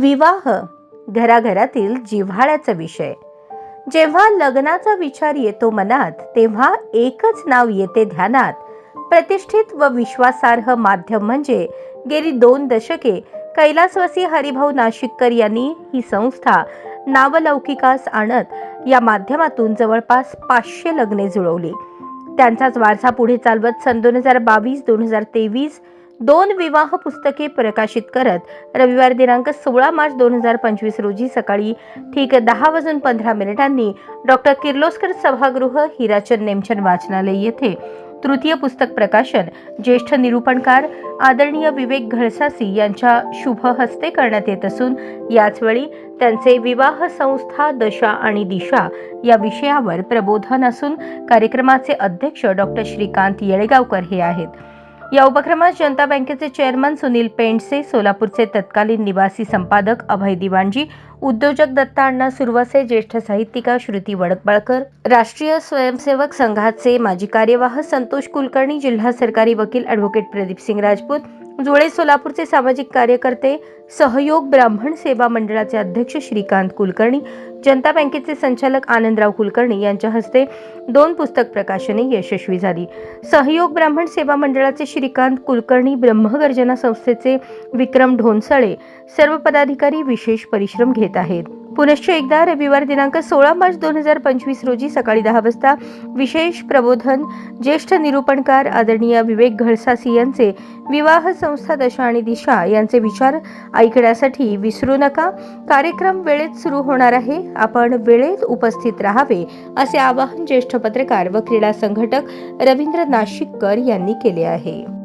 विवाह घराघरातील जिव्हाळ्याचा विषय. जेव्हा लग्नाचा विचार येतो मनात तेव्हा एकच नाव येते ध्यानात. प्रतिष्ठित व विश्वासार्ह माध्यम म्हणजे गेली दोन दशके कैलासवासी हरिभाऊ नाशिककर यांनी ही संस्था नावलौकिकास आणत या माध्यमातून जवळपास पाचशे लग्ने जुळवली. त्यांचाच वारसा पुढे चालवत सन दोन हजार बावीस दोन हजार तेवीस दोन विवाह पुस्तके प्रकाशित करत रविवार दिनांक सोळा मार्च दोन हजार पंचवीस रोजी सकाळी ठीक दहा वाजून पंधरा मिनिटांनी डॉक्टर किर्लोस्कर सभागृह हिराचंद नेमचंद वाचनालय येथे तृतीय पुस्तक प्रकाशन. ज्येष्ठ निरूपणकार आदरणीय विवेक घळसासी यांच्या शुभ हस्ते करण्यात येत असून याचवेळी त्यांचे विवाह संस्था दशा आणि दिशा या विषयावर प्रबोधन असून कार्यक्रमाचे अध्यक्ष डॉक्टर श्रीकांत येळेगावकर हे आहेत. या उपक्रमात जनता बँकेचे चेअरमन सुनील पेंडसे सोलापूरचे तत्कालीन निवासी संपादक अभय दिवाणजी उद्योजक दत्ता अण्णा सुरवसे ज्येष्ठ साहित्यिका श्रुती वडपळकर राष्ट्रीय स्वयंसेवक संघाचे माजी कार्यवाह संतोष कुलकर्णी जिल्हा सरकारी वकील ॲडव्होकेट प्रदीप सिंग राजपूत जुळे सोलापूरचे सामाजिक कार्यकर्ते सहयोग ब्राह्मण सेवा मंडळाचे अध्यक्ष श्रीकांत कुलकर्णी जनता बँकेचे संचालक आनंदराव कुलकर्णी यांच्या हस्ते दोन पुस्तक प्रकाशने यशस्वी झाली. सहयोग ब्राह्मण सेवा मंडळाचे श्रीकांत कुलकर्णी ब्रह्मगर्जना संस्थेचे विक्रम ढोनसळे सर्व पदाधिकारी विशेष परिश्रम घेत आहेत. पुनश्च एकदा रविवार दिनांक सोळा मार्च दोन हजार पंचवीस रोजी सकाळी दहा वाजता विशेष प्रबोधन ज्येष्ठ निरूपणकार आदरणीय विवेक घळसासी यांचे विवाह संस्था दशा आणि दिशा यांचे विचार ऐकण्यासाठी विसरू नका. कार्यक्रम वेळेत सुरू होणार आहे. आपण वेळेत उपस्थित राहावे असे आवाहन ज्येष्ठ पत्रकार व क्रीडा संघटक रवींद्र नाशिककर यांनी केले आहे.